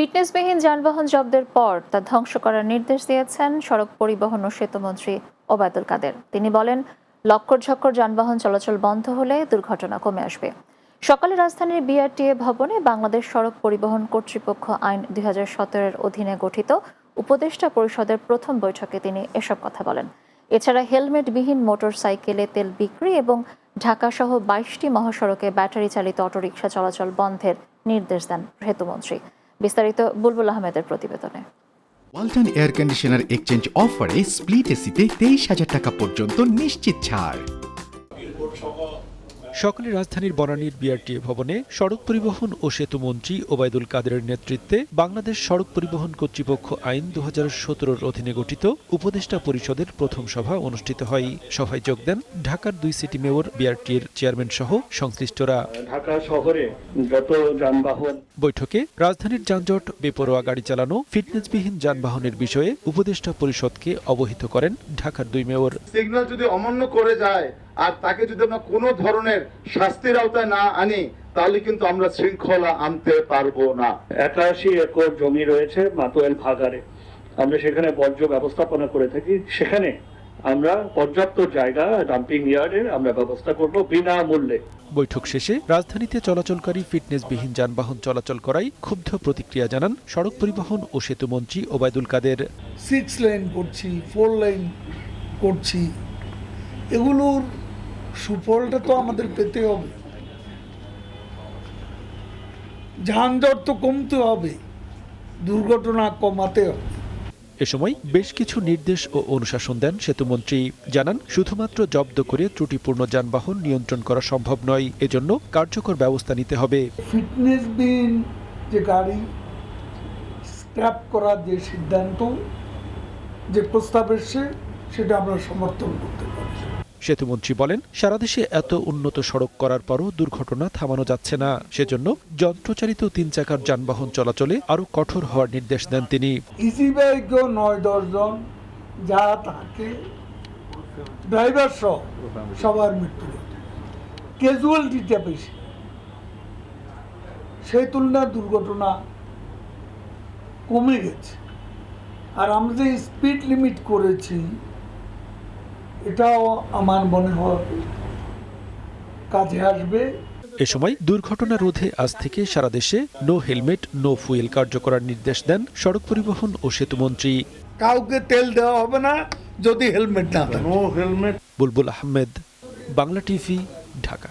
ফিটনেসবিহীন যানবাহন জব্দের পর তা ধ্বংস করার নির্দেশ দিয়েছেন সড়ক পরিবহন ও সেতুমন্ত্রী ওবায়দুল কাদের। তিনি বলেন, লক্কর ঝক্কর যানবাহন চলাচল বন্ধ হলে দুর্ঘটনা কমে আসবে। সকালে রাজধানীর বিআরটিএ ভবনে বাংলাদেশ সড়ক পরিবহন কর্তৃপক্ষ আইন দুই হাজার অধীনে গঠিত উপদেষ্টা পরিষদের প্রথম বৈঠকে তিনি এসব কথা বলেন। এছাড়া হেলমেটবিহীন মোটর সাইকেলে তেল বিক্রি এবং ঢাকাসহ বাইশটি মহাসড়কে ব্যাটারি চালিত অটোরিকশা চলাচল বন্ধের নির্দেশ দেন সেতুমন্ত্রী। বিস্তারিত বুলবুল আহমেদের প্রতিবেদনে। ওয়ালটন এয়ার কন্ডিশনার এক্সচেঞ্জ অফারে স্প্লিট এসিতে তেইশ হাজার টাকা পর্যন্ত নিশ্চিত ছাড়। সকালে রাজধানীর বনানীর বিআরটিএ ভবনে সড়ক পরিবহন ও সেতু মন্ত্রী ওবায়দুল কাদেরের নেতৃত্বে বাংলাদেশ সড়ক পরিবহন কর্তৃপক্ষ আইন দু হাজার সতেরোর অধীনে গঠিত উপদেষ্টা পরিষদের প্রথম সভা অনুষ্ঠিত হয়। সভায় যোগ দেন ঢাকার দুই সিটি মেয়র বিআরটির চেয়ারম্যান সহ সংশ্লিষ্টরা। ঢাকা শহরে যত যানবাহন বৈঠকে রাজধানীর যানজট বেপরোয়া গাড়ি চালানো ফিটনেসবিহীন যানবাহনের বিষয়ে উপদেষ্টা পরিষদকে অবহিত করেন ঢাকার দুই মেয়র। সিগন্যাল যদি অমান্য করে যায় আর তাকে যদি আমরা কোনো ধরনের শাস্তির আওতায় না আনি তাহলে কিন্তু আমরা শৃঙ্খলা আনতে পারব না। একাশি একর জমি রয়েছে মাতোয়াল ভাগারে আমরা সেখানে বর্জ্য ব্যবস্থাপনা করে থাকি। সেখানে আমরা পর্যাপ্ত জায়গা ডাম্পিং ইয়ার্ডের আমরা ব্যবস্থা করব বিনামূল্যে। বৈঠক শেষে রাজধানীতে চলাচলকারী ফিটনেসবিহীন যানবাহন চলাচল করায় ক্ষুব্ধ প্রতিক্রিয়া জানান সড়ক পরিবহন ও সেতুমন্ত্রী ওবায়দুল কাদের। সিক্স লাইন করছি ফোর লাইন করছি। এগুলোর সুফলটা তো আমাদের পেতে হবে। যানজট তো কমতে হবে দুর্ঘটনা কমাতে হবে। এ সময় বেশ কিছু নির্দেশ ও অনুশাসন দেন সেতুমন্ত্রী। জানান শুধুমাত্র জব্দ করে ত্রুটিপূর্ণ যানবাহন নিয়ন্ত্রণ করা সম্ভব নয় এজন্য কার্যকর ব্যবস্থা নিতে হবে। ফিটনেস বিন যে গাড়ি স্ক্র্যাপ করার যে সিদ্ধান্ত যে প্রস্তাব এসছে সেটা আমরা সমর্থন করতে পারি। সেতুমন্ত্রী বলেন সারা দেশে এত উন্নত সড়ক করার পরও দুর্ঘটনা থামানো যাচ্ছে না। সেজন্য যন্ত্রচালিত তিন চাকার যানবাহন চলাচলে আরও কঠোর হওয়ার নির্দেশ দেন তিনি। নয় যা থাকে। ড্রাইভার সহ সবার মৃত্যু ক্যাজুয়ালিটিটা বেশি। সেই তুলনায় দুর্ঘটনা কমে গেছে। আর আমরা যে স্পিড লিমিট করেছি এটাও আমার মনে হয় কাজে আসবে। এ সময় দুর্ঘটনা রোধে আজ থেকে সারা দেশে নো হেলমেট নো ফুয়েল কার্যকরার নির্দেশ দেন সড়ক পরিবহন ও সেতু মন্ত্রী। কাউকে তেল দেওয়া হবে না যদি হেলমেট না থাকে। বুলবুল আহমেদ বাংলা টিভি ঢাকা।